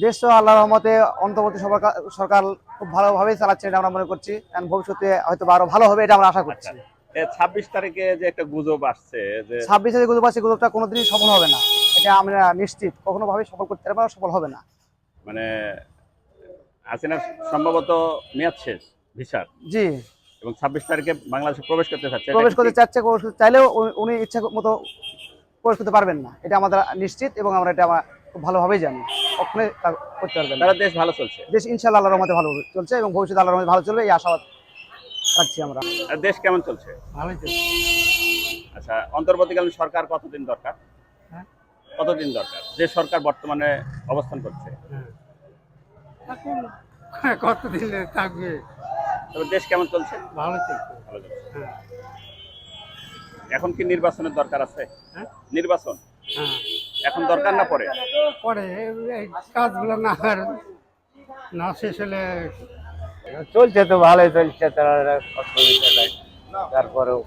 দেশ আল্লাহ রহমতে অন্তর্বর্তী সরকার খুব ভালোভাবেই চালাচ্ছে এটা আমরা মনে করছি। And ভবিষ্যতে হয়তো আরও ভালো হবে এটা আমরা আশা করছি। ছাব্বিশ তারিখে যে একটা গুজব আসছে যে ছাব্বিশে যে গুজব আছে গুজবটা কোনোদিনই সফল হবে না। এটা আমরা নিশ্চিত। কখনো ভাবে সফল করতে পারব সফল হবে না। মানে সম্ভবত মেয়াদ শেষ ভিসার। জি। এবং ছাব্বিশ তারিখে বাংলাদেশে প্রবেশ করতে চাচ্ছে প্রবেশ করতে? চাচ্ছে চাইলেও উনি- উনি ইচ্ছা মতো প্রবেশ করতে পারবেন না। এটা আমাদের নিশ্চিত এবং আমরা এটা আমরা খুব ভালোভাবেই জানি। কখনোই তা করতে পারবেন। তারা দেশ ভালো চলছে। দেশ ইনশাল্লাহ আল্লাহর রহমতে ভালো চলছে এবং ভবিষ্যতে আল্লাহর রহমতে ভালো চলবে এই আশাবাদ রাখছি আমরা। আর দেশ কেমন চলছে? ভালোই চলছে। আচ্ছা অন্তর্বর্তীকালীন সরকার কতদিন দরকার? হ্যাঁ। কতদিন দরকার? যে সরকার বর্তমানে অবস্থান করছে। এখন কতদিন থাকবে? তবে দেশ কেমন চলছে? ভালো চলছে। ভালো চলছে। হ্যাঁ। এখন কি নির্বাচনের দরকার আছে? হ্যাঁ? নির্বাচন? হ্যাঁ। এখন দরকার না পরে পরে এই কাজগুলো না আর- না শেষ হলে চলছে তো ভালোই চলছে তারা তারপরেও।